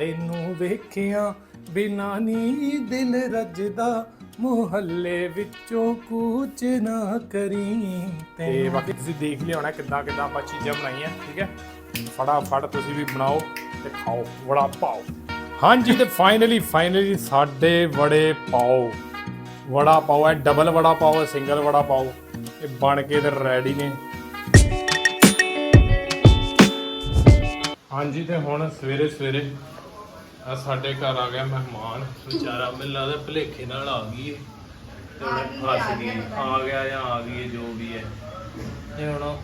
ਤੈਨੂੰ ਵੇਖਿਆ ਬਿਨਾ ਨੀ ਦਿਲ ਰੱਜਦਾ ਮੁਹੱਲੇ ਵਿੱਚੋਂ ਕੂਚ ਨਾ ਕਰੀ ਤੇ ਬਾਕੀ ਤੁਸੀਂ ਦੇਖ ਲਿਆ ਹੋਣਾ ਕਿੱਦਾਂ ਕਿੱਦਾਂ ਆਪਾਂ ਚੀਜ਼ਾਂ ਬਣਾਈਆਂ ਠੀਕ ਹੈ? ਫਟਾਫਟ ਤੁਸੀਂ ਵੀ ਬਣਾਓ ਤੇ ਖਾਓ ਵੜਾ ਪਾਓ। ਹਾਂਜੀ ਤੇ ਫਾਈਨਲੀ ਫਾਈਨਲੀ ਸਾਡੇ ਵੜੇ ਪਾਓ। ਵੜਾ ਪਾਓ ਹੈ ਡਬਲ ਵੜਾ ਪਾਓ ਸਿੰਗਲ ਵੜਾ ਪਾਓ। ਇਹ ਬਣ ਕੇ ਤੇ ਰੈਡੀ ਨੇ। ਹਾਂਜੀ ਤੇ ਹੁਣ ਸਵੇਰੇ ਸਵੇਰੇ ਆ ਸਾਡੇ ਘਰ ਆ ਗਿਆ ਮਹਿਮਾਨ। ਵਿਚਾਰਾ ਮੈਨੂੰ ਲੱਗਦਾ ਭਲੇਖੇ ਨਾਲ ਆ ਗਈ ਏ। ਤੇ ਹੁਣ ਫਸ ਗਈ ਆ ਗਿਆ ਜਾਂ ਆ ਗਈ ਏ, ਜੋ ਵੀ ਹੈ ਤੇ ਹੁਣ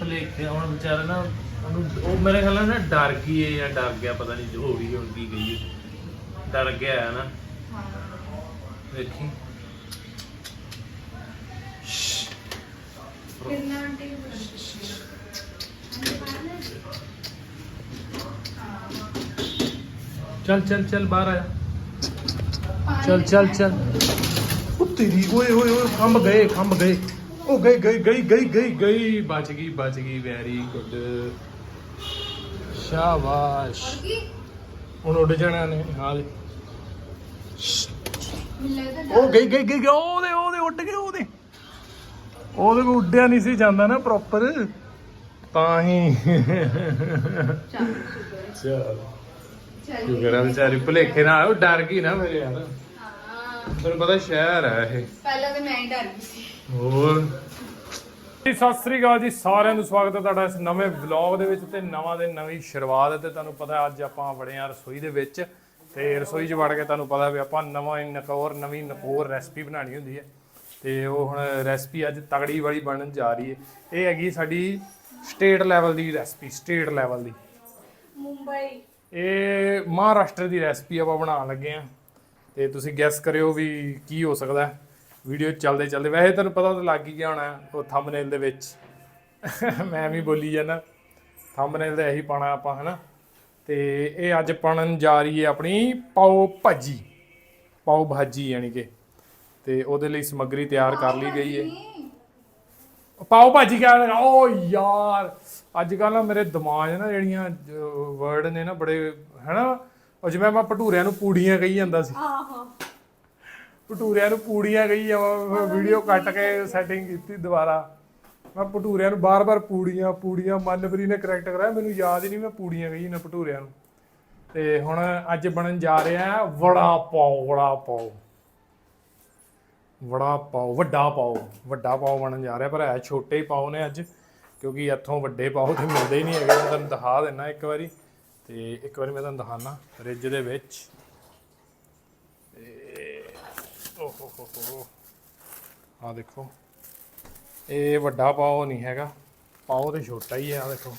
ਭਲੇਖੇ ਹੁਣ ਵਿਚਾਰਾ ਨਾ ਉਹਨੂੰ ਉਹ ਮੇਰੇ ਖਿਆਲ ਨਾਲ ਡਰ ਗਈ ਏ ਜਾਂ ਡਰ ਗਿਆ ਪਤਾ ਨਹੀਂ ਜੋ ਵੀ ਹੁਣ ਕੀ ਗਈ ਏ ਡਰ ਗਿਆ ਹੈ। ਨਾ ਦੇਖੀ ਚੱਲ ਚੱਲ ਚੱਲ ਬਾਹਰ ਆ ਚੱਲ ਚੱਲ ਚੱਲ। ਉਹ ਤੇਰੀ ਓਏ ਓਏ ਓਏ ਖੰਭ ਗਏ ਖੰਭ ਗਏ। ਉਹ ਗਈ ਗਈ ਗਈ ਗਈ ਗਈ ਗਈ। ਬਚ ਗਈ ਬਚ ਗਈ ਵੈਰੀ ਗੁੱਡ ਸ਼ਾਬਾਸ਼। ਹੁਣ ਉੱਡ ਜਾਣਾ ਨੇ ਹਾਲ ਉਹ ਗਈ ਗਈ ਗਈ ਉਹਦੇ ਉਹਦੇ ਉੱਡ ਗਏ ਉਹਦੇ। ਉਹਦੇ ਕੋ ਉੱਡਿਆ ਨਹੀਂ ਸੀ ਜਾਂਦਾ ਨਾ ਪ੍ਰੋਪਰ ਤਾਂ ਹੀ। ਚਲ। ਕੀ ਕਰਾਂ ਵਿਚਾਰੀ ਭੁਲੇਖੇ ਨਾਲ ਉਹ ਡਰ ਗਈ ਨਾ ਮੇਰੇ ਯਾਰ। ਤੁਹਾਨੂੰ ਪਤਾ ਸ਼ਹਿਰ ਹੈ ਇਹ। ਪਹਿਲਾਂ ਤਾਂ ਮੈਂ ਹੀ ਡਰ ਗਈ ਸੀ। ਹੋਰ? ਜੀ ਸਤਿ ਸ੍ਰੀ ਅਕਾਲ ਜੀ ਸਾਰਿਆਂ ਨੂੰ ਸਵਾਗਤ ਹੈ ਤੁਹਾਡਾ ਇਸ ਨਵੇਂ ਵਲੌਗ ਦੇ ਵਿੱਚ ਤੇ ਨਵਾਂ ਦਿਨ ਨਵੀਂ ਸ਼ੁਰੂਆਤ ਹੈ ਤੇ ਤੁਹਾਨੂੰ ਪਤਾ ਅੱਜ ਆਪਾਂ ਬੜੇ ਆ ਰਸੋਈ ਦੇ ਵਿੱਚ ਤੇ ਰਸੋਈ 'ਚ ਵੜ ਕੇ ਤੁਹਾਨੂੰ ਪਤਾ ਵੀ ਆਪਾਂ ਨਵਾਂ ਨਕੌਰ ਨਵੀਂ ਨਕੌਰ ਰੈਸਪੀ ਬਣਾਉਣੀ ਹੁੰਦੀ ਹੈ ਤੇ ਉਹ ਹੁਣ ਰੈਸਪੀ ਅੱਜ ਤਗੜੀ ਵਾਲੀ ਬਣਨ ਜਾ ਰਹੀ ਹੈ। ਇਹ ਹੈਗੀ ਸਾਡੀ ਸਟੇਟ ਲੈਵਲ ਦੀ ਰੈਸਪੀ ਸਟੇਟ ਲੈਵਲ ਦੀ। ਮੁੰਬਈ। ਇਹ ਮਹਾਰਾਸ਼ਟਰ ਦੀ ਰੈਸਪੀ ਆਪਾਂ ਬਣਾਉਣ ਲੱਗੇ ਆ ਤੇ ਤੁਸੀਂ ਗੈਸ ਕਰਿਓ ਵੀ ਕੀ ਹੋ ਸਕਦਾ ਹੈ। ਵੀਡੀਓ ਚੱਲਦੇ ਚੱਲਦੇ। ਵੈਸੇ ਤੁਹਾਨੂੰ ਪਤਾ ਤਾਂ ਲੱਗ ਹੀ ਗਿਆ ਹੋਣਾ ਉਹ ਥੰਬਨੇਲ ਦੇ ਵਿੱਚ। ਮੈਂ ਵੀ ਬੋਲੀ ਜਾਂਦਾ। ਥੰਬਨੇਲ ਦਾ ਇਹੀ ਪਾਣਾ ਆਪਾਂ, ਹਨਾ। ਤੇ ਇਹ ਅੱਜ ਬਣਨ ਜਾ ਰਹੀ ਹੈ ਆਪਣੀ ਪਾਓ ਭਾਜੀ। ਪਾਓ ਭਾਜੀ ਯਾਨੀ ਕਿ। ਤੇ ਉਹਦੇ ਲਈ ਸਮੱਗਰੀ ਤਿਆਰ ਕਰ ਲਈ ਗਈ ਹੈ। ਪਾਓ ਭਾਜੀ ਕਹਿ ਰਹੇ ਓ ਯਾਰ ਅੱਜ ਕੱਲ ਨਾ ਮੇਰੇ ਦਿਮਾਗ ਨਾ ਜਿਹੜੀਆਂ ਵਰਡ ਨੇ ਨਾ ਬੜੇ ਹੈਨਾ? ਉਹ ਜਿਵੇਂ ਮੈਂ ਭਟੂਰਿਆਂ ਨੂੰ ਪੂੜੀਆਂ ਕਹੀ ਜਾਂਦਾ ਸੀ। ਆਹੋ। ਭਟੂਰਿਆਂ ਨੂੰ ਪੂੜੀਆਂ ਕਹੀ ਜਾਵਾਂ ਵੀਡੀਓ ਕੱਟ ਕੇ ਸੈਟਿੰਗ ਕੀਤੀ ਦੁਬਾਰਾ। ਮੈਂ ਭਟੂਰਿਆਂ ਨੂੰ ਬਾਰ-ਬਾਰ ਪੂੜੀਆਂ ਪੂੜੀਆਂ ਮਨਪ੍ਰੀ ਨੇ ਕਰੈਕਟ ਕਰਾਇਆ। ਮੈਨੂੰ ਯਾਦ ਹੀ ਨਹੀਂ ਮੈਂ ਪੂੜੀਆਂ ਕਹੀ ਨਾ ਭਟੂਰਿਆਂ ਨੂੰ। ਤੇ ਹੁਣ ਅੱਜ ਬਣਨ ਜਾ ਰਿਹਾ ਵੜਾ ਪਾਓ ਵੜਾ ਪਾਓ। ਵੜਾ ਪਾਓ, ਵੱਡਾ ਪਾਓ ਵੱਡਾ ਪਾਓ ਬਣਨ ਜਾ ਰਿਹਾ, ਪਰ ਹੈ ਛੋਟੇ ਹੀ ਪਾਓ ਨੇ ਅੱਜ, ਕਿਉਂਕਿ ਇੱਥੋਂ ਵੱਡੇ ਪਾਓ ਤੇ ਮਿਲਦੇ ਹੀ ਨਹੀਂ ਹੈਗੇ। ਮੈਂ ਤੁਹਾਨੂੰ ਦਿਖਾ ਦਿੰਨਾ ਇੱਕ ਵਾਰੀ, ਤੇ ਇੱਕ ਵਾਰੀ ਮੈਂ ਤੁਹਾਨੂੰ ਦਿਖਾਣਾ ਫ੍ਰਿਜ ਦੇ ਵਿੱਚ। ਓ ਹੋ ਹੋ ਹੋ ਆ ਦੇਖੋ, ਇਹ ਵੱਡਾ ਪਾਓ ਨਹੀਂ ਹੈਗਾ, ਪਾਓ ਤੇ ਛੋਟਾ ਹੀ ਹੈ ਆ ਦੇਖੋ।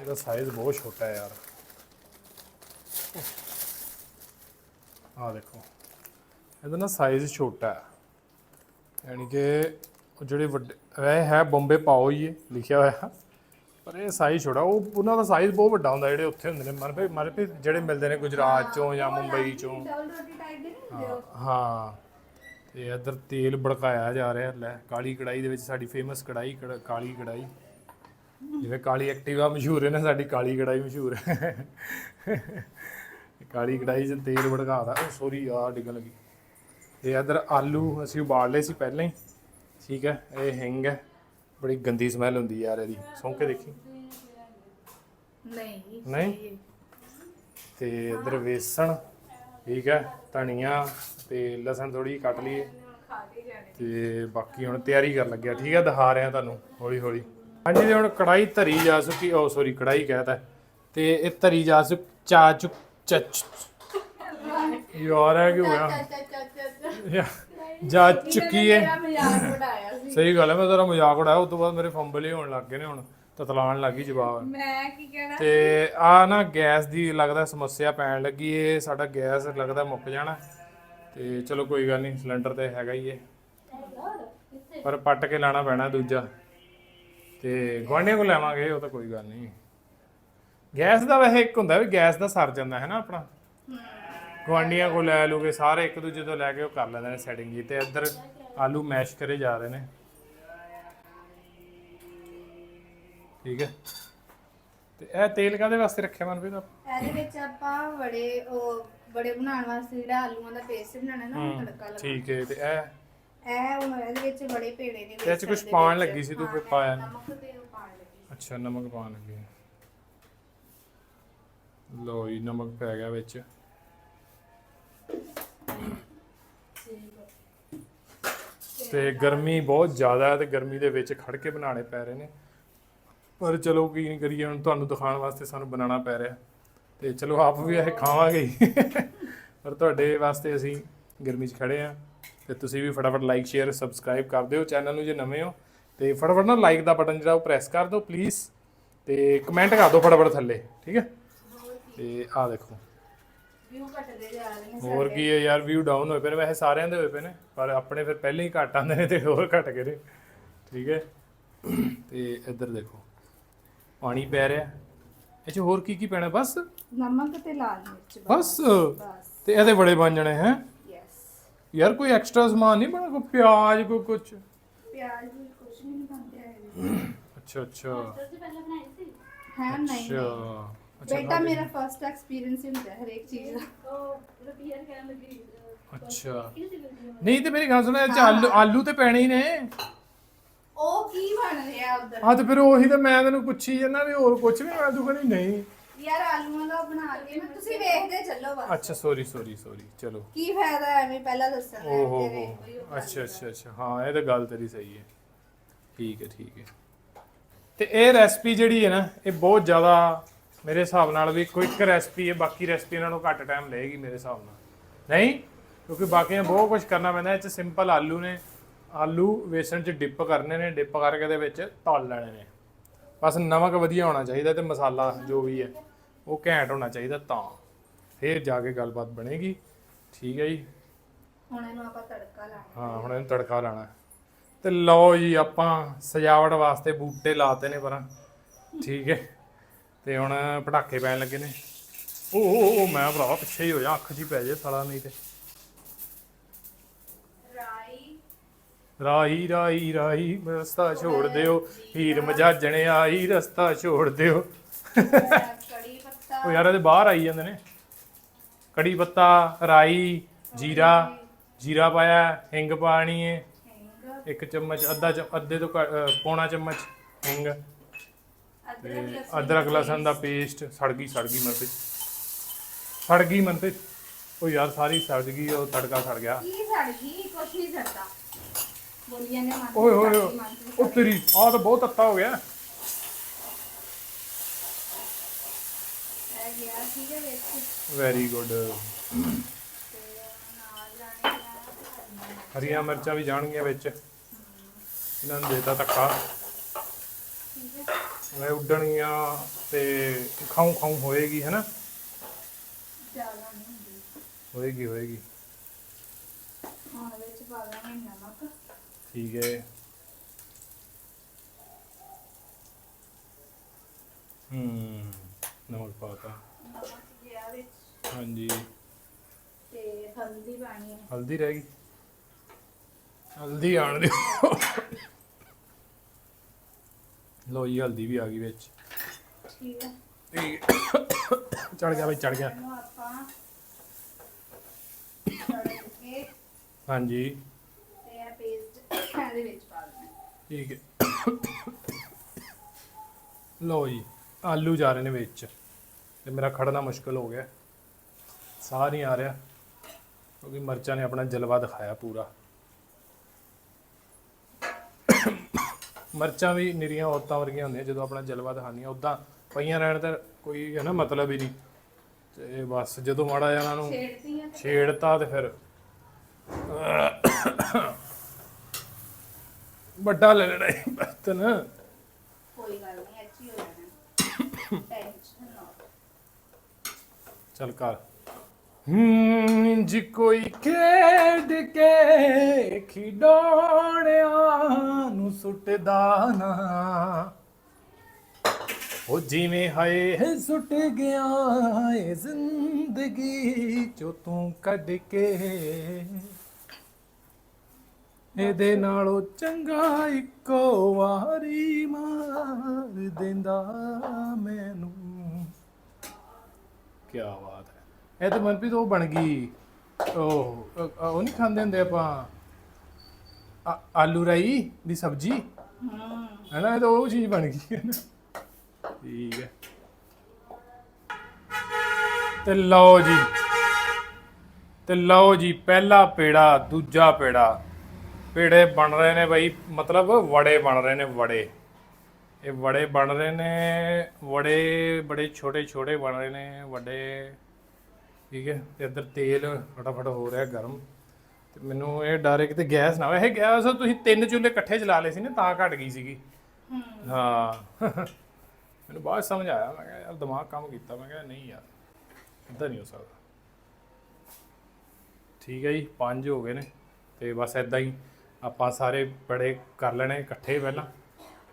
ਇਹਦਾ ਸਾਈਜ਼ ਬਹੁਤ ਛੋਟਾ ਹੈ ਯਾਰ। ਆ ਦੇਖੋ। ਇਹਦਾ ਨਾ ਸਾਈਜ਼ ਛੋਟਾ ਹੈ। ਯਾਨੀ ਕਿ ਜਿਹੜੇ ਵੱਡੇ ਇਹ ਹੈ ਬੰਬੇ ਪਾਓ ਹੀ ਲਿਖਿਆ ਹੋਇਆ। ਪਰ ਇਹ ਸਾਈਜ਼ ਛੋਟਾ ਉਹ ਉਹਨਾਂ ਦਾ ਸਾਈਜ਼ ਬਹੁਤ ਵੱਡਾ ਹੁੰਦਾ ਜਿਹੜੇ ਉੱਥੇ ਹੁੰਦੇ ਨੇ। ਮਨ ਮਨ ਜਿਹੜੇ ਮਿਲਦੇ ਨੇ ਗੁਜਰਾਤ ਚੋਂ ਜਾਂ ਮੁੰਬਈ ਚੋਂ। ਹਾਂ, ਹਾਂ ਤੇ ਇੱਧਰ ਤੇਲ ਭੜਕਾਇਆ ਜਾ ਰਿਹਾ ਲੈ ਕਾਲੀ ਕੜਾਈ ਦੇ ਵਿੱਚ ਸਾਡੀ ਫੇਮਸ ਕੜਾਈ ਕੜ- ਕਾਲੀ ਕੜਾਈ ਜਿਵੇਂ ਕਾਲੀ ਐਕਟਿਵਾ ਮਸ਼ਹੂਰ ਹੈ ਨਾ ਸਾਡੀ ਕਾਲੀ ਕੜਾਈ ਮਸ਼ਹੂਰ ਹੈ। ਕਾਲੀ ਕੜਾਈ 'ਚ ਤੇਲ ਭੜਕਾਦਾ ਉਹ ਸੋਰੀ ਯਾਰ ਡਿੱਗਣ ਲੱਗੀ। ਤੇ ਇੱਧਰ ਆਲੂ ਅਸੀਂ ਉਬਾਲ ਲਏ ਸੀ ਪਹਿਲਾਂ ਹੀ। ਠੀਕ ਹੈ ਇਹ ਹਿੰਗ ਹੈ ਬੜੀ ਗੰਦੀ ਸਮੈਲ ਹੁੰਦੀ ਯਾਰ ਇਹਦੀ। ਸੌਂ ਕੇ ਦੇਖੀ? ਨਹੀਂ ਨਹੀਂ? ਤੇ ਇਧਰ ਵੇਸਣ ਠੀਕ ਹੈ ਧਨੀਆ ਤੇ ਲਸਣ ਥੋੜੀ ਕੱਟ ਲਈਏ। ਤੇ ਬਾਕੀ ਹੁਣ ਤਿਆਰੀ ਕਰਨ ਲੱਗਿਆ। ਠੀਕ ਹੈ ਦਿਖਾ ਰਿਹਾ ਤੁਹਾਨੂੰ ਹੌਲੀ ਹੌਲੀ ਹਾਂਜੀ ਤੇ ਹੁਣ ਕੜਾਈ ਧਰੀ ਜਾ ਸੁਕੀ ਉਹ ਸੌਰੀ ਕੜਾਈ ਕਹਿਤਾ। ਤੇ ਇਹ ਧਰੀ ਜਾ ਸੁ ਚਾ ਚੁ ਚੱਚ ਯਾਰ ਹੈ ਕੀ ਹੋ ਜਾ ਚੁੱਕੀ ਹੈ ਮੇਰਾ ਮਜ਼ਾਕ ਉਡਾਇਆ ਸੀ। ਸਹੀ ਗੱਲ ਹੈ ਮੈਂ ਤੇਰਾ ਮਜ਼ਾਕ ਉਡਾਇਆ ਉਸ ਤੋਂ ਬਾਅਦ ਮੇਰੇ ਫੰਬਲ ਹੀ ਹੋਣ ਲੱਗ ਗਏ ਨੇ ਹੁਣ ਤਤਲਾਣ ਲੱਗੀ ਜਵਾਬ। ਮੈਂ ਕੀ ਕਹਿਣਾ? ਤੇ ਆ ਨਾ ਗੈਸ ਦੀ ਲੱਗਦਾ ਸਮੱਸਿਆ ਪੈਣ ਲੱਗੀ ਏ ਸਾਡਾ ਗੈਸ ਲੱਗਦਾ ਮੁੱਕ ਜਾਣਾ। ਤੇ ਚਲੋ ਕੋਈ ਗੱਲ ਨਹੀਂ ਸਿਲੰਡਰ ਤੇ ਹੈਗਾ ਹੀ ਏ। ਪਰ ਪੱਟ ਕੇ ਲਾਣਾ ਪੈਣਾ ਦੂਜਾ। ਤੇ ਗੁਆਂਢੀਆਂ ਕੋਲ ਲੈਵਾਂਗੇ ਉਹ ਤਾਂ ਕੋਈ ਗੱਲ ਨਹੀਂ। ਗੈਸ ਦਾ ਵੈਸੇ ਇੱਕ ਹੁੰਦਾ ਵੀ ਗੈਸ ਦਾ ਸਰ ਜਾਂਦਾ ਹੈ ਨਾ ਆਪਣਾ। ਗੁਆਂਢੀਆਂ ਕੋਲ ਲੈ ਲੂਗੇ ਸਾਰੇ ਇੱਕ ਦੂਜੇ ਤੋਂ ਲੈ ਕੇ ਉਹ ਕਰ ਲੈਂਦੇ ਨੇ ਸੈਟਿੰਗ ਜੀ। ਤੇ ਇੱਧਰ ਆਲੂ ਮੈਸ਼ ਕਰੇ ਜਾ ਰਹੇ ਨੇ। ਠੀਕ ਹੈ। ਤੇ ਇਹ ਤੇਲ ਕਾਦੇ ਵਾਸਤੇ ਰੱਖਿਆ ਮਨਪ੍ਰੀਤ ਆਪ? ਇਹਦੇ ਵਿੱਚ ਆਪਾਂ ਬੜੇ ਉਹ ਬੜੇ ਬਣਾਉਣ ਵਾਸਤੇ ਜਿਹੜਾ ਆਲੂਆਂ ਦਾ ਪੇਸਟ ਬਣਾਉਣਾ ਨਾ ਉਹ ਤੜਕਾ ਲਗਾ ਠੀਕ ਹੈ ਤੇ ਇਹ? ਇਹ ਹੁਣ ਇਹਦੇ ਵਿੱਚ ਬੜੇ ਪੇੜੇ ਦੇ ਤੇ ਇਹ 'ਚ ਕੁਛ ਪਾਉਣ ਲੱਗੀ ਸੀ ਤੂੰ ਫਿਰ ਪਾਇਆ ਨੀ। ਨਮਕ ਤੇ ਉਹ ਪਾਉਣ ਲੱਗੀ। ਅੱਛਾ ਨਮਕ ਪਾਉਣ ਲੱਗੇ। ਲੋ ਜੀ ਨਮਕ ਪੈ ਗਿਆ ਵਿੱਚ। ਤੇ ਗਰਮੀ ਬਹੁਤ ਜ਼ਿਆਦਾ ਹੈ ਤੇ ਗਰਮੀ ਦੇ ਵਿੱਚ ਖੜ ਕੇ ਬਣਾਉਣੇ ਪੈ ਰਹੇ ਨੇ। ਪਰ ਚਲੋ ਕੀ ਨਹੀਂ ਕਰੀਏ, ਹੁਣ ਤੁਹਾਨੂੰ ਦਿਖਾਉਣ ਵਾਸਤੇ ਸਾਨੂੰ ਬਣਾਉਣਾ ਪੈ ਰਿਹਾ। ਤੇ ਚਲੋ ਆਪ ਵੀ ਇਹ ਖਾਵਾਂਗੇ। ਹੀ। ਪਰ ਤੁਹਾਡੇ ਵਾਸਤੇ ਅਸੀਂ ਗਰਮੀ 'ਚ ਖੜੇ ਆ ਤੇ ਤੁਸੀਂ ਵੀ ਫਟਾਫਟ ਲਾਈਕ ਸ਼ੇਅਰ ਸਬਸਕ੍ਰਾਈਬ ਕਰ ਦਿਓ ਚੈਨਲ ਨੂੰ ਜੇ ਨਵੇਂ ਹੋ। ਤੇ ਫਟਾਫਟ ਨਾ ਲਾਈਕ ਦਾ ਬਟਨ ਜਿਹੜਾ ਉਹ ਪ੍ਰੈਸ ਕਰ ਦਿਓ ਪਲੀਜ਼ ਤੇ ਕਮੈਂਟ ਕਰ ਦਿਓ ਫਟਾਫਟ ਥੱਲੇ, ਠੀਕ ਹੈ? ਤੇ ਆਹ ਦੇਖੋ। ਵਿਊ ਘਟਦੇ ਜਾ ਰਹੇ ਨੇ ਹੋਰ ਕੀ ਹੈ ਯਾਰ ਵਿਊ ਡਾਊਨ ਹੋਏ ਪਏ ਨੇ ਵੈਸੇ ਸਾਰਿਆਂ ਦੇ ਹੋਏ ਪਏ ਨੇ ਪਰ ਆਪਣੇ ਫਿਰ ਪਹਿਲਾਂ ਹੀ ਘੱਟ ਆਉਂਦੇ ਨੇ ਤੇ ਹੋਰ ਘਟ ਗਏ ਨੇ। ਠੀਕ ਹੈ? ਤੇ ਇੱਧਰ ਦੇਖੋ ਪਾਣੀ ਪੈ ਰਿਹਾ। ਇਹ ਚ ਹੋਰ ਕੀ ਕੀ ਪੈਣਾ? ਬਸ? ਨਮਕ ਤੇ ਲਾਲ ਮਿਰਚ ਬਸ। ਬਸ? ਤੇ ਇਹਦੇ ਬੜੇ ਬਣ ਜਾਣੇ ਹੈ? ਯੈਸ ਯਾਰ ਕੋਈ ਐਕਸਟਰਾ ਸਮਾਨ ਨਹੀਂ ਬਣਾ ਕੋਈ ਪਿਆਜ਼ ਕੋਈ ਕੁਛ? ਪਿਆਜ਼ ਵੀ ਕੁਝ ਨਹੀਂ ਪਾਉਂਦੇ ਹੈਗੇ। ਅੱਛਾ ਅੱਛਾ। ਹੈ ਨਹੀਂ ਅੱਛਾ ਅੱਛਾ। ਬੇਟਾ ਮੇਰਾ ਫਰਸਟ ਐਕਸਪੀਰੀਅੰਸ ਹੀ ਹੁੰਦਾ ਹਰੇਕ ਚੀਜ਼ ਦਾ। ਅੱਛਾ। ਨਹੀਂ ਤੇ ਮੇਰੀ ਗੱਲ ਸੁਣੋ ਇਹ ਚ ਆਲੂ ਆਲੂ ਤੇ ਪੈਣੇ ਹੀ ਨੇ। ਉਹ ਕੀ ਬਣ ਰਿਹਾ ਉਧਰ? ਹਾਂ ਤੇ ਫਿਰ ਉਹੀ ਤਾਂ ਮੈਂ ਤੈਨੂੰ ਪੁੱਛੀ ਜਾਂਦਾ ਵੀ ਹੋਰ ਕੁਛ ਵੀ ਮੈਂ ਤੂੰ ਕਹਿੰਦੀ ਨਹੀਂ। ਯਾਰ ਆਲੂਆਂ ਦਾ ਬਣਾ ਕੇ ਨਾ ਤੁਸੀਂ ਵੇਖਦੇ ਚੱਲੋ ਬਸ। ਅੱਛਾ ਸੌਰੀ ਸੌਰੀ ਸੌਰੀ ਚਲੋ। ਕੀ ਫਾਇਦਾ ਐਵੇਂ ਪਹਿਲਾਂ ਦੱਸਣ ਦਾ ਓਹੋ ਤੇਰੇ ਹੋ ਅੱਛਾ ਅੱਛਾ ਅੱਛਾ। ਹਾਂ ਇਹ ਤਾਂ ਗੱਲ ਤੇਰੀ ਸਹੀ ਹੈ। ਠੀਕ ਹੈ ਠੀਕ ਹੈ। ਤੇ ਇਹ ਰੈਸਪੀ ਜਿਹੜੀ ਹੈ ਨਾ ਇਹ ਬਹੁਤ ਜ਼ਿਆਦਾ ਮੇਰੇ ਹਿਸਾਬ ਨਾਲ ਵੀ ਕੁਇਕ ਰੈਸਪੀ ਹੈ ਬਾਕੀ ਰੈਸਪੀ ਨਾਲੋਂ ਘੱਟ ਟਾਈਮ ਲਏਗੀ ਮੇਰੇ ਹਿਸਾਬ ਨਾਲ। ਨਹੀਂ? ਕਿਉਂਕਿ ਬਾਕੀਆਂ ਬਹੁਤ ਕੁਝ ਕਰਨਾ ਪੈਂਦਾ ਇਹ ਚ ਸਿੰਪਲ ਆਲੂ ਨੇ। ਆਲੂ ਵੇਸਣ ਚ ਡਿਪ ਕਰਨੇ ਨੇ ਡਿਪ ਕਰਕੇ ਇਹਦੇ ਵਿੱਚ ਤਲ ਲੈਣੇ ਨੇ। ਬਸ ਨਮਕ ਵਧੀਆ ਹੋਣਾ ਚਾਹੀਦਾ ਤੇ ਮਸਾਲਾ ਜੋ ਵੀ ਹੈ ਉਹ ਘੈਂਟ ਹੋਣਾ ਚਾਹੀਦਾ ਤਾਂ। ਫੇਰ ਜਾ ਕੇ ਗੱਲਬਾਤ ਬਣੇਗੀ। ਠੀਕ ਹੈ ਜੀ? ਹੁਣ ਇਹਨੂੰ ਆਪਾਂ ਤੜਕਾ ਲਾਣਾ ਹਾਂ। ਹੁਣ ਇਹਨੂੰ ਤੜਕਾ ਲਾਣਾ। ਤੇ ਲਓ ਜੀ ਆਪਾਂ ਸਜਾਵਟ ਵਾਸਤੇ ਬੂਟੇ ਲਾਤੇ ਨੇ ਪਰਾਂ। ਠੀਕ ਹੈ? ਤੇ ਹੁਣ ਪਟਾਕੇ ਪੈਣ ਲੱਗੇ ਨੇ। ਓ ਓ ਓ ਮੈਂ ਭਰਾ ਪਿੱਛੇ ਹੀ ਹੋ ਜਾ ਅੱਖ ਹੀ ਪੈ ਜੇ ਸਾਲਾ ਨਹੀਂ ਤੇ। ਰਾਈ। ਰਾਈ ਰਾਈ ਰਾਈ ਰਸਤਾ ਛੋੜ ਦਿਓ ਹੀਰ ਮਜਾਜਣੇ ਆਈ ਰਸਤਾ ਛੋੜ ਦਿਓ। ਕੜੀ ਪੱਤਾ। ਉਹ ਯਾਰ ਇਹਦੇ ਬਾਹਰ ਆਈ ਜਾਂਦੇ ਨੇ। ਕੜੀ ਪੱਤਾ ਰਾਈ ਜੀਰਾ ਜੀਰਾ ਪਾਇਆ ਹਿੰਗ ਪਾਣੀ ਹੈ ਇੱਕ ਚਮਚ ਅੱਧਾ ਚ- ਅੱਧੇ ਤੋਂ ਪੌਣਾ ਚਮਚ ਹਿੰਗ। ਤੇ ਅਦਰਕ ਲਸਣ ਦਾ ਪੇਸਟ ਸੜ ਗਈ ਸੜ ਗਈ ਮਨਪ੍ਰੀਤ ਸੜ ਗਈ ਮਨਪ੍ਰੀਤ ਉਹ ਯਾਰ ਸਾਰੀ ਸੜ ਗਈ ਉਹ ਤੜਕਾ ਸੜ ਗਿਆ। ਕੀ ਸੜ ਗਈ? ਕੁਛ ਨਹੀਂ ਸੜਦਾ। ਬੋਲੀਆਂ ਨੇ ਮਨ ਓਏ ਹੋਏ ਹੋਏ ਉਹ ਤੇਰੀ ਆਹ ਤਾਂ ਬਹੁਤ ਅੱਤਾ ਹੋ ਗਿਆ। ਇਹ ਗਿਆ ਠੀਕ ਹੈ ਵਿੱਚ ਵੈਰੀ ਗੁੱਡ ਤੇ ਨਾਲ ਲਾਣੀ ਆ ਹਰੀਆਂ ਮਿਰਚਾਂ। ਵੀ ਜਾਣਗੀਆਂ ਵਿੱਚ। ਇਹਨਾਂ ਨੂੰ ਦੇਤਾ ਧੱਕਾ ਉੱਡਣਗੀਆਂ ਤੇ ਖਾਉ ਖਾਉ ਹੋਏਗੀ ਹੈਨਾ? ਜ਼ਿਆਦਾ ਨਹੀਂ ਹੁੰਦੀ। ਹੋਏਗੀ ਹੋਏਗੀ। ਹੁਣ ਵਿੱਚ ਪਾ ਦਾਂਗੇ ਨਮਕ। ਠੀਕ ਹੈ। ਹੂੰ ਨਮਕ ਪਾਤਾ ਨਮਕ ਗਿਆ ਵਿੱਚ। ਹਾਂਜੀ। ਤੇ ਹਲਦੀ ਪਾਣੀ ਹੈ। ਹਲਦੀ ਰਹਿ ਗਈ। ਹਲਦੀ ਆਣ ਦਿਓ। ਲੋ ਜੀ ਹਲਦੀ ਵੀ ਆ ਗਈ ਵਿੱਚ। ਠੀਕ ਹੈ ਚੜ ਗਿਆ ਬਈ ਚੜ ਗਿਆ। ਇਹਨੂੰ ਆਪਾਂ ਤੜਕ ਕੇ ਹਾਂਜੀ। ਤੇ ਇਹ ਪੇਸਟ ਇਹਦੇ ਵਿੱਚ ਪਾ ਦੇਣਾ। ਠੀਕ ਹੈ। ਲੋ ਜੀ ਆਲੂ ਜਾ ਰਹੇ ਨੇ ਵਿੱਚ। ਤੇ ਮੇਰਾ ਖੜਨਾ ਮੁਸ਼ਕਲ ਹੋ ਗਿਆ। ਸਾਹ ਨਹੀਂ ਆ ਰਿਹਾ ਕਿਉਂਕਿ ਮਿਰਚਾਂ ਨੇ ਆਪਣਾ ਜਲਵਾ ਦਿਖਾਇਆ ਪੂਰਾ। ਮਿਰਚਾਂ ਵੀ ਨਿਰੀਆਂ ਔਰਤਾਂ ਵਰਗੀਆਂ ਹੁੰਦੀਆਂ ਜਦੋਂ ਆਪਣਾ ਜਲਵਾ ਦਿਖਾਉਂਦੀਆਂ ਉਦਾਂ ਪਈਆਂ ਰਹਿਣ ਤਾਂ ਕੋਈ ਹੈ ਨਾ ਮਤਲਬ ਹੀ ਨਹੀਂ। ਤੇ ਬਸ ਜਦੋਂ ਮਾੜਾ ਜਿਹਾ ਉਹਨਾਂ ਨੂੰ ਛੇੜਤੀ ਤੇ ਫਿਰ ਵੱਡਾ ਲੈ ਲੈਣਾ ਸੀ ਬਰਤਨ ਕੋਈ ਗੱਲ ਨਹੀਂ ਅੱਛੀ ਹੋ ਜਾਣਾ। ਟੈਨਸ਼ਨ ਨਾ ਚੱਲ ਕਰ। ਹੂੰ ਕੋਈ ਖੇਡ ਕੇ ਖਿਡੌਣਿਆਂ ਨੂੰ ਸੁੱਟਦਾ ਨਾ। ਉਹ ਜਿਵੇਂ ਹਾਏ ਸੁੱਟ ਗਿਆ ਏ ਜ਼ਿੰਦਗੀ ਚੋਂ ਤੂੰ ਕੱਢ ਕੇ। ਇਹਦੇ ਨਾਲੋਂ ਚੰਗਾ ਇੱਕੋ ਵਾਰੀ ਮਾਰ ਦਿੰਦਾ ਮੈਨੂੰ। ਕੀ ਬਾਤ ਇਹ ਤਾਂ ਮਨਪ੍ਰੀਤ ਉਹ ਬਣ ਗਈ। ਉਹ ਅ- ਉਹ ਨਹੀਂ ਖਾਂਦੇ ਹੁੰਦੇ ਆਪਾਂ? ਆ- ਆਲੂ ਰਾਈ ਦੀ ਸਬਜ਼ੀ? ਹੂੰ। ਹੈ ਨਾ ਇਹ ਤਾਂ ਉਹ ਚੀਜ਼ ਬਣ ਗਈ ਹੈ ਨਾ। ਠੀਕ ਹੈ। ਤੇ ਲਓ ਜੀ। ਤੇ ਲਓ ਜੀ ਪਹਿਲਾ ਪੇੜਾ ਦੂਜਾ ਪੇੜਾ। ਪੇੜੇ ਬਣ ਰਹੇ ਨੇ ਬਈ ਮਤਲਬ ਵੜੇ ਬਣ ਰਹੇ ਨੇ ਵੜੇ। ਇਹ ਵੜੇ ਬਣ ਰਹੇ ਨੇ ਵੜੇ ਬੜੇ ਛੋਟੇ ਛੋਟੇ ਬਣ ਰਹੇ ਨੇ ਵੱਡੇ। ਠੀਕ ਹੈ? ਤੇ ਇੱਧਰ ਤੇਲ ਫਟਾਫਟ ਹੋ ਰਿਹਾ ਗਰਮ। ਤੇ ਮੈਨੂੰ ਇਹ ਡਰ ਹੈ ਕਿਤੇ ਗੈਸ ਨਾ ਹੋਵੇ ਇਹ ਗੈਸ ਤੁਸੀਂ ਤਿੰਨ ਚੁੱਲ੍ਹੇ ਇਕੱਠੇ ਚਲਾ ਲਏ ਸੀ ਨਾ ਤਾਂ ਘਟ ਗਈ ਸੀਗੀ। ਹੂੰ। ਮੈਨੂੰ ਬਾਅਦ ਸਮਝ ਆਇਆ। ਮੈਂ ਕਿਹਾ ਯਾਰ ਦਿਮਾਗ ਕੰਮ ਕੀਤਾ। ਮੈਂ ਕਿਹਾ ਨਹੀਂ ਯਾਰ ਇਦਾਂ ਨਹੀਂ ਹੋ ਸਕਦਾ। ਠੀਕ ਹੈ ਜੀ ਪੰਜ ਹੋ ਗਏ ਨੇ। ਤੇ ਬਸ ਇਦਾਂ ਹੀ ਆਪਾਂ ਸਾਰੇ ਬੜੇ ਕਰ ਲੈਣੇ ਇਕੱਠੇ ਪਹਿਲਾਂ।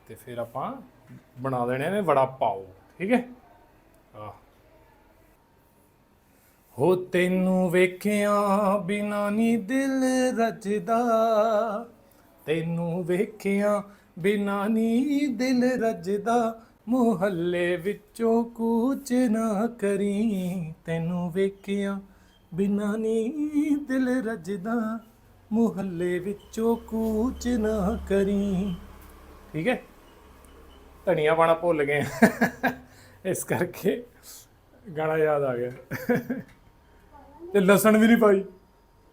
ਤੇ ਫਿਰ ਆਪਾਂ ਬਣਾ ਦੇਣੇ ਨੇ ਵੜਾ ਪਾਓ। ਠੀਕ ਹੈ? ਆਹ। ਹੋ ਤੈਨੂੰ ਵੇਖਿਆ ਬਿਨਾ ਨੀ ਦਿਲ ਰਜਦਾ। ਤੈਨੂੰ ਵੇਖਿਆ ਬਿਨਾ ਨੀ ਦਿਲ ਰਜਦਾ। ਮੁਹੱਲੇ ਵਿੱਚੋਂ ਕੂਚ ਨਾ ਕਰੀ। ਤੈਨੂੰ ਵੇਖਿਆ ਬਿਨਾ ਨੀ ਦਿਲ ਰਜਦਾ। ਮੁਹੱਲੇ ਵਿੱਚੋਂ ਕੂਚ ਨਾ ਕਰੀ। ਠੀਕ ਹੈ? ਧਨੀਆ ਪਾਣਾ ਭੁੱਲ ਗਏ। ਇਸ ਕਰਕੇ ਗਾਣਾ ਯਾਦ ਆ ਗਿਆ। ਤੇ ਲਸਣ ਵੀ ਨਹੀਂ ਪਾਈ?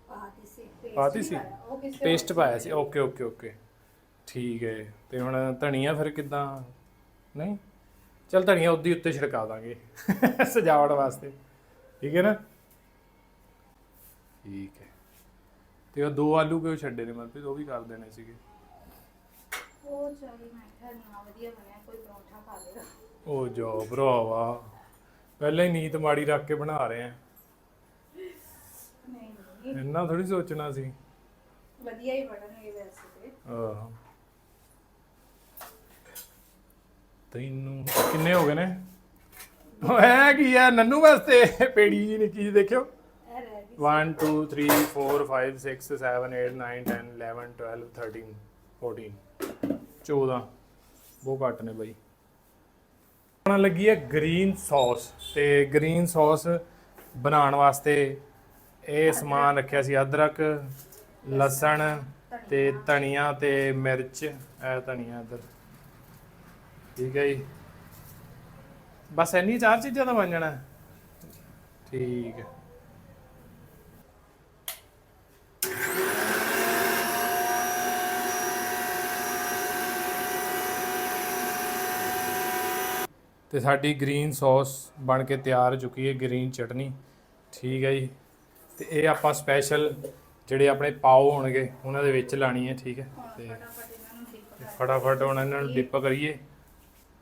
ਪਾਤੀ ਸੀ ਪਾਤੀ ਵੀ ਸੀ? ਪਾਇਆ, ਉਹ ਕਿਸੇ ਪੇਸਟ ਪਾਇਆ ਸੀ। ਓਕੇ ਓਕੇ ਓਕੇ ਠੀਕ ਹੈ। ਤੇ ਹੁਣ ਧਨੀਆ ਫਿਰ ਕਿਦਾਂ? ਨਹੀਂ? ਚਲ ਧਨੀਆ ਉੱਦੀ ਉੱਤੇ ਛਿੜਕਾ ਦਾਂਗੇ। ਸਜਾਵਟ ਵਾਸਤੇ। ਠੀਕ ਹੈ ਨਾ? ਠੀਕ ਹੈ। ਤੇ ਉਹ ਦੋ ਆਲੂ ਕਿਉਂ ਛੱਡੇ ਨੇ ਮਤਲਬ ਉਹ ਵੀ ਕਰ ਦੇਣੇ ਸੀਗੇ। ਉਹ ਚਾਹੀ ਮੈਂ ਕਿਹਾ ਨਾ ਵਧੀਆ ਬਣਿਆ ਕੋਈ ਪਰੌਂਠਾ ਖਾ ਲੇਗਾ ਉਹ ਜੋ ਭਰਾਵਾ। ਪਹਿਲਾਂ ਹੀ ਨੀਤ ਮਾੜੀ ਰੱਖ ਕੇ ਬਣਾ ਰਹੇ ਆ। ਇੰਨਾ ਥੋੜੀ ਸੋਚਣਾ ਸੀ। ਵਧੀਆ ਹੀ ਬਣਨਗੇ ਵੈਸੇ ਤੇ। ਆਹ। ਤੈਨੂੰ ਕਿੰਨੇ ਹੋ ਗਏ ਨੇ? ਹੈ ਕੀ ਆ? ਨੰਨੂ ਵਾਸਤੇ ਪੇੜੀ ਜੀ ਨਿੱਕੀ ਜੀ ਦੇਖਿਓ। ਇਹ ਰਹਿ ਗਈ 1 2 3 4 5 6 7 8 9 10 11 12 13 14 14 ਬਹੁਤ ਘੱਟ ਨੇ ਬਾਈ। ਬਣਨ ਲੱਗੀ ਹੈ ਗ੍ਰੀਨ ਸੌਸ ਤੇ ਗ੍ਰੀਨ ਸੌਸ ਬਣਾਉਣ ਵਾਸਤੇ ਇਹ ਸਮਾਨ ਰੱਖਿਆ ਸੀ ਅਦਰਕ, ਲਸਣ ਤੇ ਧਨੀਆ ਤੇ ਮਿਰਚ, ਇਹ ਧਨੀਆ ਇੱਧਰ। ਠੀਕ ਹੈ ਜੀ। ਬਸ ਇੰਨੀ ਚਾਰ ਚੀਜ਼ਾਂ ਦਾ ਬਣ ਜਾਣਾ। ਠੀਕ ਹੈ। ਤੇ ਸਾਡੀ ਗ੍ਰੀਨ ਸੌਸ ਬਣ ਕੇ ਤਿਆਰ ਹੋ ਚੁੱਕੀ ਹੈ, ਗ੍ਰੀਨ ਚਟਨੀ। ਠੀਕ ਹੈ ਜੀ। ਤੇ ਇਹ ਆਪਾਂ ਸਪੈਸ਼ਲ ਜਿਹੜੇ ਆਪਣੇ ਪਾਓ ਹੋਣਗੇ ਉਹਨਾਂ ਦੇ ਵਿੱਚ ਲਾਣੀ ਹੈ ਠੀਕ ਹੈ? ਤੇ ਫਟਾਫਟ ਇਹਨਾਂ ਨੂੰ ਹੁਣ ਇਹਨਾਂ ਡਿਪ ਕਰੀਏ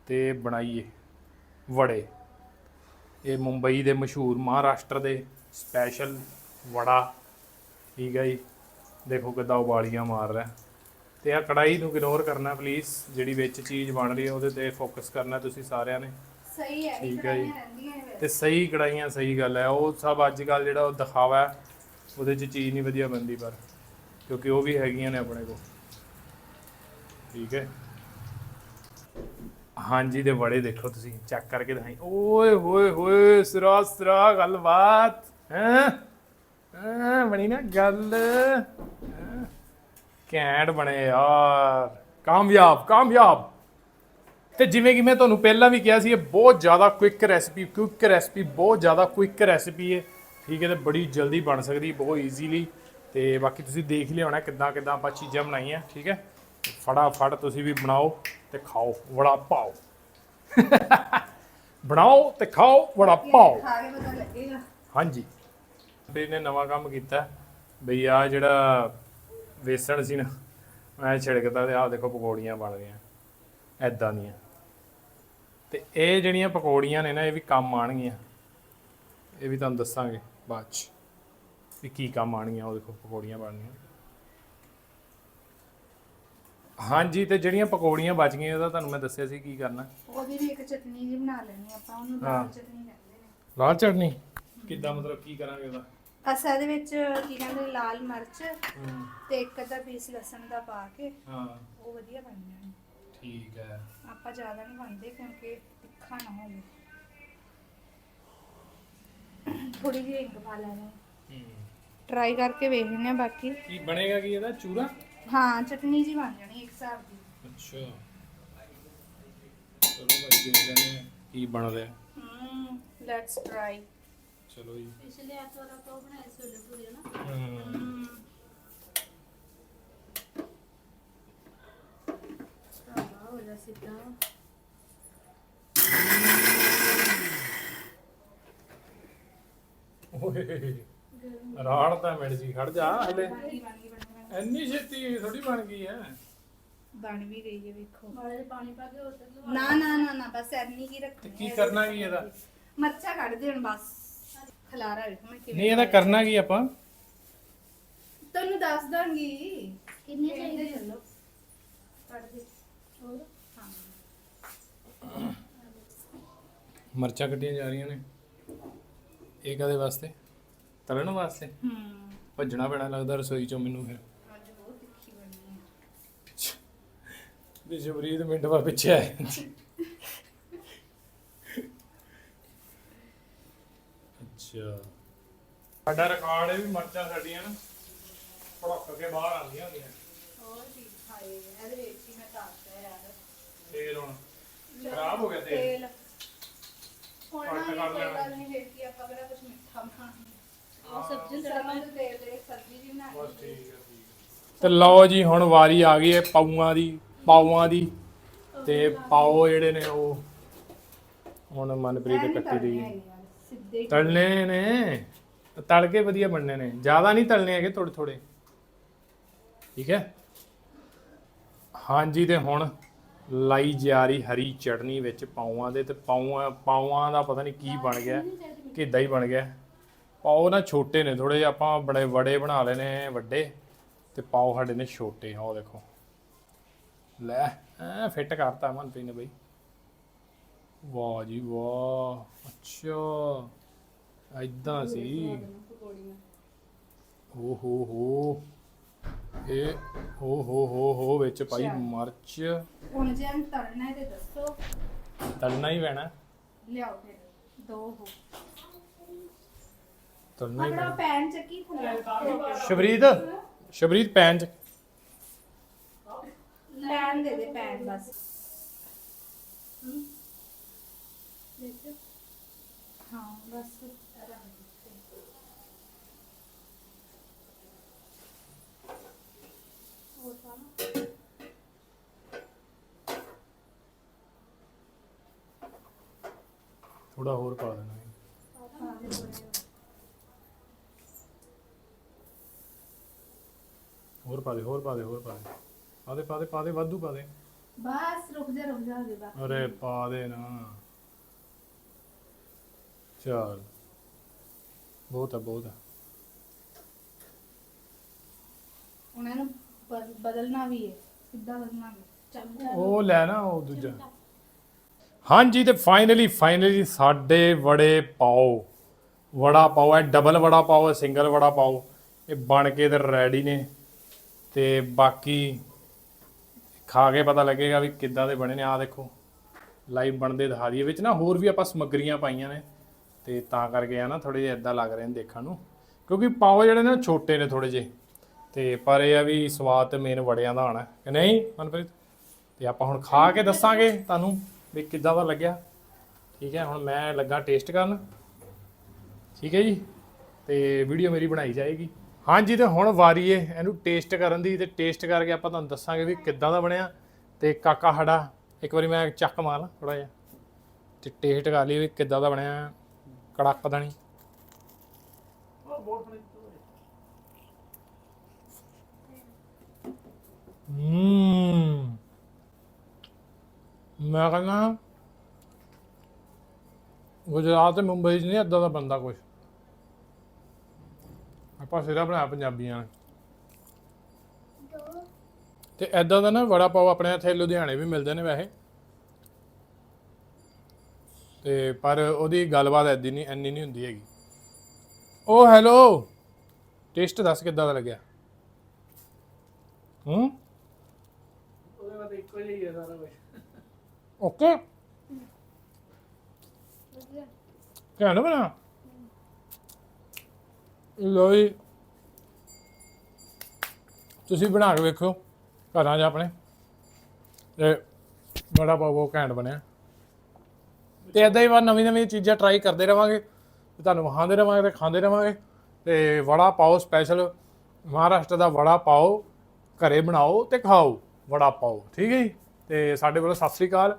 ਤੇ ਬਣਾਈਏ ਵੜੇ। ਇਹ ਮੁੰਬਈ ਦੇ ਮਸ਼ਹੂਰ ਮਹਾਰਾਸ਼ਟਰ ਦੇ ਸਪੈਸ਼ਲ ਵੜਾ ਠੀਕ ਹੈ ਜੀ? ਦੇਖੋ ਕਿੱਦਾਂ ਉਬਾਲੀਆਂ ਮਾਰ ਰਿਹਾ। ਤੇ ਆ ਕੜਾਈ ਨੂੰ ਇਗਨੋਰ ਕਰਨਾ ਪਲੀਜ਼ ਜਿਹੜੀ ਵਿੱਚ ਚੀਜ਼ ਬਣ ਰਹੀ ਹੈ ਉਹਦੇ ਤੇ ਫੋਕਸ ਕਰਨਾ ਤੁਸੀਂ ਸਾਰਿਆਂ ਨੇ। ਸਹੀ ਹੈ ਠੀਕ ਹੈ ਜੀ। ਤੇ ਸਹੀ ਕੜਾਈਆਂ ਸਹੀ ਗੱਲ ਹੈ। ਉਹ ਸਭ ਅੱਜ ਕੱਲ ਜਿਹੜਾ ਉਹ ਦਿਖਾਵਾ ਹੈ, ਉਹਦੇ 'ਚ ਚੀਜ਼ ਨਹੀਂ ਵਧੀਆ ਬਣਦੀ ਪਰ, ਕਿਉਂਕਿ ਉਹ ਵੀ ਹੈਗੀਆਂ ਨੇ ਆਪਣੇ ਕੋਲ। ਠੀਕ ਹੈ। ਹਾਂਜੀ ਦੇ ਬੜੇ ਦੇਖੋ ਤੁਸੀਂ, ਚੈੱਕ ਕਰਕੇ ਦਿਖਾਈ। ਓਏ, ਹੋਏ ਹੋਏ, ਸਿਰਾ ਸਿਰਾ, ਗੱਲਬਾਤ, ਹੈ? ਹਾਂ, ਬਣੀ ਨਾ ਗੱਲ। ਹੈਂ? ਬਣੇ ਯਾਰ। ਕਾਮਯਾਬ ਕਾਮਯਾਬ। ਤੇ ਜਿਵੇਂ ਕਿ ਮੈਂ ਤੁਹਾਨੂੰ ਪਹਿਲਾਂ ਵੀ ਕਿਹਾ ਸੀ ਇਹ ਬਹੁਤ ਜ਼ਿਆਦਾ ਕੁਇਕ ਰੈਸਪੀ ਕੁਇਕ ਰੈਸਪੀ ਬਹੁਤ ਜ਼ਿਆਦਾ ਕੁਇਕ ਰੈਸਪੀ ਹੈ ਠੀਕ ਹੈ ਤੇ ਬੜੀ ਜਲਦੀ ਬਣ ਸਕਦੀ ਬਹੁਤ ਈਜ਼ੀਲੀ ਤੇ ਬਾਕੀ ਤੁਸੀਂ ਦੇਖ ਲਿਆ ਹੋਣਾ ਕਿੱਦਾਂ ਕਿੱਦਾਂ ਆਪਾਂ ਚੀਜ਼ਾਂ ਬਣਾਈਆਂ ਠੀਕ ਹੈ? ਫਟਾਫਟ ਤੁਸੀਂ ਵੀ ਬਣਾਓ ਤੇ ਖਾਓ ਵੜਾ ਪਾਓ। ਬਣਾਓ ਤੇ ਖਾਓ ਵੜਾ ਪਾਓ। ਖਾ ਕੇ ਪਤਾ ਲੱਗੇਗਾ। ਹਾਂਜੀ। ਵੀ ਨੇ ਨਵਾਂ ਕੰਮ ਕੀਤਾ ਬਈ ਆ ਜਿਹੜਾ ਵੇਸਣ ਸੀ ਨਾ ਮੈਂ ਛਿੜਕਦਾ ਤੇ ਆਹ ਦੇਖੋ ਪਕੌੜੀਆਂ ਬਣ ਰਹੀਆਂ ਐਦਾਂ ਦੀਆਂ। ਤੇ ਇਹ ਜਿਹੜੀਆਂ ਪਕੌੜੀਆਂ ਨੇ ਨਾ ਇਹ ਵੀ ਕੰਮ ਆਣਗੀਆਂ ਇਹ ਵੀ ਤੁਹਾਨੂੰ ਦੱਸਾਂਗੇ ਬਾਅਦ ਚ ਵੀ ਕੀ ਕੰਮ ਆਣਗੀਆਂ ਉਹ ਦੇਖੋ ਪਕੌੜੀਆਂ ਬਣਨੀਆਂ। ਹਾਂਜੀ ਤੇ ਜਿਹੜੀਆਂ ਪਕੌੜੀਆਂ ਬਚ ਗਈਆਂ ਉਹਦਾ ਤੁਹਾਨੂੰ ਮੈਂ ਦੱਸਿਆ ਸੀ ਕੀ ਕਰਨਾ। ਉਹਦੀ ਵੀ ਇੱਕ ਚਟਨੀ ਜੀ ਬਣਾ ਲੈਣੀ ਆਪਾਂ ਉਹਨੂੰ। ਦਾਲ ਚਟਨੀ ਕਹਿੰਦੇ ਨੇ। ਲਾਲ ਚਟਨੀ? ਕਿੱਦਾਂ ਮਤਲਬ ਕੀ ਕਰਾਂਗੇ ਉਹਦਾ? ਅਸਾਂ ਦੇ ਵਿੱਚ ਕੀ ਕਹਿੰਦੇ ਲਾਲ ਮਿਰਚ ਤੇ ਇੱਕ ਅੱਧਾ ਪੀਸ ਲਸਣ ਦਾ ਪਾ ਕੇ ਹਾਂ। ਉਹ ਵਧੀਆ ਬਣ ਜਾਣ। ਠੀਕ ਹੈ ਆਪਾਂ ਜ਼ਿਆਦਾ ਨਹੀਂ ਪਾਉਂਦੇ ਕਿਉਂਕਿ ਤਿੱਖਾ ਨਾ ਹੋਵੇ। ਥੋੜੀ ਜਿਹੀ ਹਿੰਗ ਪਾ ਲੈਣੀ। ਹੂੰ। ਟਰਾਈ ਕਰਕੇ ਵੇਖਦੇ ਆ ਬਾਕੀ। ਕੀ ਬਣੇਗਾ ਕੀ ਇਹਦਾ? ਚੂਰਾ? ਹਾਂ ਚਟਨੀ ਜੀ ਬਣ ਜਾਣੀ ਇੱਕ ਹਿਸਾਬ ਦੀ। ਅੱਛਾ। ਚਲੋ ਭਾਈ ਦੇਖਦੇ ਨੇ ਕੀ ਬਣਦਾ ਹੈ। ਹਮ ਲੈਟਸ ਟਰਾਈ ਚਲੋ ਜੀ। ਪਿਛਲੇ ਐਤਵਾਰ ਆਪਾਂ ਉਹ ਬਣਾਏ ਛੋਲੇ ਪੂਰੀ ਨਾ। ਹੂੰ। ਜਾ ਸਿੱਧਾ। ਓਏ ਰਾੜ ਤਾਂ ਮਿਲ ਜੀ ਖੜ ਜਾ ਹਲੇ। ਇੰਨੀ ਛੇਤੀ ਥੋੜੀ ਬਣ ਗਈ ਹੈ। ਬਣ ਵੀ ਗਈ ਹੈ ਵੇਖੋ। ਜਿਹੇ ਪਾਣੀ ਪਾ ਕੇ ਹੋਰ ਤੱਕ ਨਾ ਨਾ ਨਾ ਨਾ ਬਸ ਐਨੀ ਕੀ ਤੇ ਰੱਖਣੀ ਕੀ। ਕਰਨਾ ਕੀ ਇਹਦਾ? ਮਰਚਾ ਕੱਢ ਦੇ ਹੁਣ ਬਸ। ਖਲਾਰਾ ਵੇਖੋ ਮੈਂ ਕਿਵੇਂ ਨਹੀਂ ਇਹਦਾ ਕਰਨਾ ਕੀ ਆਪਾਂ? ਤੁਹਾਨੂੰ ਦੱਸ ਦਾਂਗੀ। ਕਿੰਨੇ ਚਾਹੀਦੇ? ਚੱਲੋ। ਕੱਢ ਦੇ। ਹੋਰ? ਮਰਚਾਂ ਕੱਢੀਆਂ ਜਾ ਰਹੀਆਂ ਨੇ। ਇਹ ਕਦੇ ਵਾਸਤੇ? ਤਲਣ ਵਾਸਤੇ? ਹਮ ਭੱਜਣਾ ਪੈਣਾ ਲੱਗਦਾ ਰਸੋਈ ਚੋਂ ਮੈਨੂੰ ਫਿਰ। ਅੱਜ ਬਹੁਤ ਤਿੱਖੀ ਬਣੀ ਹੈ। ਤੇ ਜਬਰੀਦ ਮਿੰਟ ਬਾਅਦ ਪਿੱਛੇ ਅੱਛਾ। ਸਾਡਾ ਰਿਕਾਰਡ ਹੈ ਵੀ ਮਰਚਾਂ ਸਾਡੀਆਂ ਨਾ ਭੜਕ ਕੇ ਬਾਹਰ ਆਉਂਦੀਆਂ ਹੁੰਦੀਆਂ ਹੋਰ ਠੀਕ ਖਾਏ ਇਹਦੇ ਵਿੱਚ ਹੀ ਮੈਂ ਤਾਕਤ ਯਾਰ ਤੇਲ ਹੁਣ ਖਰਾਬ ਹੋ ਗਿਆ ਤੇਲ। ਤੇਲ। ਹੁਣ ਨਾ ਘੱਟ ਇਹ ਕਰ ਕੋਈ ਲੈਣਾ। ਗੱਲ ਨਹੀਂ ਫਿਰ ਕੀ ਆਪਾਂ ਕਿਹੜਾ ਕੁਝ ਮਿੱਠਾ ਬਣਾਉਣਾ। ਉਹ ਸਬਜ਼ੀ ਨੂੰ ਸਰੋਂ ਤੜਕਾ ਦੇ ਤੇਲ ਦੇ ਸਬਜ਼ੀ ਜੀ ਬਣਾ ਬਸ ਠੀਕ ਹੈ ਠੀਕ ਤੇ ਲਓ ਜੀ ਹੁਣ ਵਾਰੀ ਆ ਗਈ ਹੈ ਪਾਊਆਂ ਦੀ ਪਾਊਆਂ ਦੀ। ਤੇ ਪਾਓ ਜਿਹੜੇ ਨੇ ਉਹ। ਹੁਣ ਮਨਪ੍ਰੀਤ ਕੱਟੀ ਦੀ। ਹੈ ਸਿੱਧੇ ਹੀ। ਤਲਨੇ ਨੇ। ਤਲ ਕੇ ਵਧੀਆ ਬਣਨੇ ਨੇ। ਜ਼ਿਆਦਾ ਨਹੀਂ ਤਲਨੇ ਹੈਗੇ ਥੋੜੇ ਥੋੜੇ ਠੀਕ ਹੈ? ਹਾਂਜੀ ਤੇ ਹੁਣ ਲਾਈ ਜਾ ਰਹੀ ਹਰੀ ਚਟਨੀ ਵਿੱਚ ਪਾਉਆਂ ਦੇ ਤੇ ਪਾਉਆਂ ਪਾਉਆਂ ਦਾ ਪਤਾ ਨਹੀਂ ਕੀ ਬਣ ਗਿਆ ਕਿੱਦਾਂ ਹੀ ਬਣ ਗਿਆ। ਪਾਓ ਨਾ ਛੋਟੇ ਨੇ ਥੋੜੇ ਜਿਹਾ ਆਪਾਂ ਬੜੇ ਵੜੇ ਬਣਾ ਲਏ ਨੇ ਵੱਡੇ ਤੇ ਪਾਓ ਸਾਡੇ ਨੇ ਛੋਟੇ ਉਹ ਦੇਖੋ। ਲੈ, ਐ ਫਿੱਟ ਕਰਤਾ ਮਨਪ੍ਰੀਤ ਨੇ ਬਈ। ਵਾਹ ਜੀ ਵਾਹ, ਅੱਛਾ ਐਦਾਂ ਸੀ। ਓ ਹੋ ਹੋ। ਇਹ ਹੋ ਹੋ ਹੋ ਹੋ ਵਿੱਚ ਪਾਈ। ਮਿਰਚ। ਹੁਣ ਜੇ ਅੰਨ ਤਲਣਾ ਹੈ ਤੇ ਦੱਸੋ। ਤਲਣਾ ਹੀ ਪੈਣਾ। ਲਿਆਓ ਫਿਰ। ਦੋ ਹੋ। ਤਲਣਾ ਹੀ ਆਪਣਾ ਪੈਣਾ। ਪੈਨ ਚੱਕੀ ਥੱਲੇ। ਸ਼ਬਰੀਤ ਸ਼ਬਰੀਤ ਪੈਨ ਚ ਪੈਨ ਦੇ ਦੇ ਪੈਨ ਬਸ। ਦੇਖੋ ਹਾਂ ਬਸ। ਥੋੜਾ ਹੋਰ ਪਾ ਦੇਣਾ ਹੈ। ਹੋਰ ਪਾ ਦੇ ਹੋਰ ਪਾ ਦੇ ਹੋਰ ਪਾ ਦੇ। ਪਾ ਦੇ ਪਾ ਦੇ ਪਾ ਦੇ ਵਾਧੂ ਪਾ ਦੇ। ਬਸ ਰੁਕ ਜਾ ਰੁਕ ਜਾ ਹੋ ਜਾਏਗਾ ਅਰੇ ਪਾ ਦੇ ਨਾ। ਚਲ। ਬਹੁਤ ਆ ਬਹੁਤ ਆ। ਉਹਨਾਂ ਨੂੰ ਬਦ- ਬਦਲਣਾ ਵੀ ਹੈ। ਸਿੱਧਾ ਬਦਲਣਾ ਵੀ ਚਮਚਾ ਉਹ ਲੈ ਨਾ ਉਹ ਦੂਜਾ। ਹਾਂਜੀ ਤੇ ਫਾਈਨਲੀ ਫਾਈਨਲੀ ਸਾਡੇ ਵੜੇ ਪਾਓ। ਵੜਾ ਪਾਓ ਹੈ ਡਬਲ ਵੜਾ ਪਾਓ ਹੈ ਸਿੰਗਲ ਵੜਾ ਪਾਓ। ਇਹ ਬਣ ਕੇ ਤੇ ਰੈਡੀ ਨੇ। ਤੇ ਬਾਕੀ ਖਾ ਕੇ ਪਤਾ ਲੱਗੇਗਾ ਵੀ ਕਿੱਦਾਂ ਦੇ ਬਣੇ ਨੇ। ਆ ਦੇਖੋ ਲਾਈਵ ਬਣਦੇ ਦਿਖਾ ਦਈਏ। ਵਿੱਚ ਨਾ ਹੋਰ ਵੀ ਆਪਾਂ ਸਮੱਗਰੀਆਂ ਪਾਈਆਂ ਨੇ। ਤੇ ਤਾਂ ਕਰਕੇ ਆ ਨਾ ਥੋੜੇ ਜਿਹਾ ਇਦਾਂ ਲੱਗ ਰਹੇ ਨੇ ਦੇਖਣ ਨੂੰ। ਕਿਉਂਕਿ ਪਾਓ ਜਿਹੜੇ ਨੇ ਉਹ ਛੋਟੇ ਨੇ ਥੋੜੇ ਜਿਹੇ। ਤੇ ਪਰ ਇਹ ਆ ਵੀ ਸਵਾਦ ਤੇ ਮੇਨ ਵੜਿਆਂ ਦਾ ਆਣਾ ਕਿ ਨਹੀਂ, ਮਨਪ੍ਰੀਤ? ਤੇ ਆਪਾਂ ਹੁਣ ਖਾ ਕੇ ਦੱਸਾਂਗੇ ਤੁਹਾਨੂੰ। ਵੀ ਕਿੱਦਾਂ ਦਾ ਲੱਗਿਆ? ਠੀਕ ਹੈ, ਹੁਣ ਮੈਂ ਲੱਗਾ ਟੇਸਟ ਕਰਨ। ਠੀਕ ਹੈ ਜੀ, ਤੇ ਵੀਡੀਓ ਮੇਰੀ ਬਣਾਈ ਜਾਏਗੀ। ਹਾਂਜੀ, ਤੇ ਹੁਣ ਵਾਰੀ ਏ ਇਹਨੂੰ ਟੇਸਟ ਕਰਨ ਦੀ, ਤੇ ਟੇਸਟ ਕਰਕੇ ਆਪਾਂ ਤੁਹਾਨੂੰ ਦੱਸਾਂਗੇ ਵੀ ਕਿੱਦਾਂ ਦਾ ਬਣਿਆ। ਤੇ ਕਾਕਾ ਸਾਡਾ, ਇੱਕ ਵਾਰੀ ਮੈਂ ਚੱਕ ਮਾਰ ਲਾਂ ਥੋੜਾ ਜਿਹਾ, ਤੇ ਟੇਸਟ ਕਰ ਲਈ ਵੀ ਕਿੱਦਾਂ ਦਾ ਬਣਿਆ, ਕੜਕ ਦਾ ਨਹੀਂ ਹੂੰ। ਮੈਂ ਕਹਿੰਦਾ, ਗੁਜਰਾਤ ਤੇ ਮੁੰਬਈ 'ਚ ਨਹੀਂ ਏਦਾਂ ਦਾ ਬੰਦਾ ਕੁਛ। ਆਪਾਂ ਸਿਰਾ ਬਣਾਇਆ ਪੰਜਾਬੀਆਂ ਨੇ। ਤੇ ਏਦਾਂ ਦਾ ਨਾ ਵੜਾ ਪਾਓ ਆਪਣੇ ਇੱਥੇ ਲੁਧਿਆਣੇ ਵੀ ਮਿਲਦੇ ਨੇ ਵੈਸੇ। ਤੇ ਪਰ ਉਹਦੀ ਗੱਲਬਾਤ ਐਦੀ ਨਹੀਂ ਐਨੀ ਨਹੀਂ ਹੁੰਦੀ ਹੈਗੀ। ਓ, ਹੈਲੋ! ਟੇਸਟ ਦੱਸ ਕਿੱਦਾਂ ਦਾ ਲੱਗਿਆ? ਹੂੰ? ਉਹਦੇ ਬਾਅਦ ਇੱਕੋ ਜਿਹਾ ਹੀ ਹੈ ਸਾਰਾ ਕੁਝ ਓਕੇ ਵਧੀਆ ਘੈਂਟ ਬਣਾ ਲੋ ਜੀ ਤੁਸੀਂ ਬਣਾ ਕੇ ਵੇਖੋ ਘਰਾਂ 'ਚ ਆਪਣੇ ਤੇ ਬੜਾ ਪਾਓ ਬਹੁਤ ਘੈਂਟ ਬਣਿਆ ਤੇ ਇਦਾਂ ਹੀ ਬਾਅਦ ਨਵੀਂ ਨਵੀਂ ਚੀਜ਼ਾਂ ਟਰਾਈ ਕਰਦੇ ਰਵਾਂਗੇ। ਤੇ ਤੁਹਾਨੂੰ ਵਿਖਾਉਂਦੇ ਰਵਾਂਗੇ ਤੇ ਖਾਂਦੇ ਰਵਾਂਗੇ। ਤੇ ਵੜਾ ਪਾਓ ਸਪੈਸ਼ਲ ਮਹਾਰਾਸ਼ਟਰ ਦਾ ਵੜਾ ਪਾਓ। ਘਰੇ ਬਣਾਓ ਤੇ ਖਾਓ। ਵੜਾ ਪਾਓ। ਠੀਕ ਹੈ ਜੀ? ਤੇ ਸਾਡੇ ਵੱਲੋਂ ਸਤਿ ਸ੍ਰੀ ਅਕਾਲ।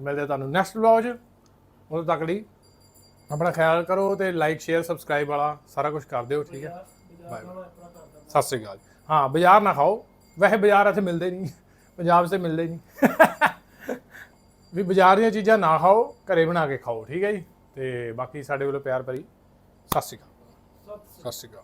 ਮਿਲਦੇ ਤੁਹਾਨੂੰ ਨੈਕਸਟ ਵਲੌਗ 'ਚ। ਉਦੋਂ ਤੱਕ ਲਈ ਆਪਣਾ ਖਿਆਲ ਕਰੋ ਤੇ ਲਾਈਕ ਸ਼ੇਅਰ ਸਬਸਕ੍ਰਾਈਬ ਵਾਲਾ ਸਾਰਾ ਕੁਝ ਕਰ ਦਿਓ ਠੀਕ ਹੈ? ਬਾਏ। ਸਤਿ ਸ੍ਰੀ ਅਕਾਲ। ਹਾਂ ਬਾਜ਼ਾਰ ਨਾ ਖਾਓ। ਵੈਸੇ ਬਾਜ਼ਾਰ ਇੱਥੇ ਮਿਲਦੇ ਨਹੀਂ। ਪੰਜਾਬ 'ਚ ਮਿਲਦੇ ਨਹੀਂ। ਵੀ ਬਾਜ਼ਾਰ ਦੀਆਂ ਚੀਜ਼ਾਂ ਨਾ ਖਾਓ ਘਰੇ ਬਣਾ ਕੇ ਖਾਓ ਠੀਕ ਹੈ ਜੀ? ਤੇ ਬਾਕੀ ਸਾਡੇ ਵੱਲੋਂ ਪਿਆਰ ਭਰੀ ਸਤਿ ਸ੍ਰੀ ਅਕਾਲ। ਸਤਿ ਸ੍ਰੀ ਅਕਾਲ।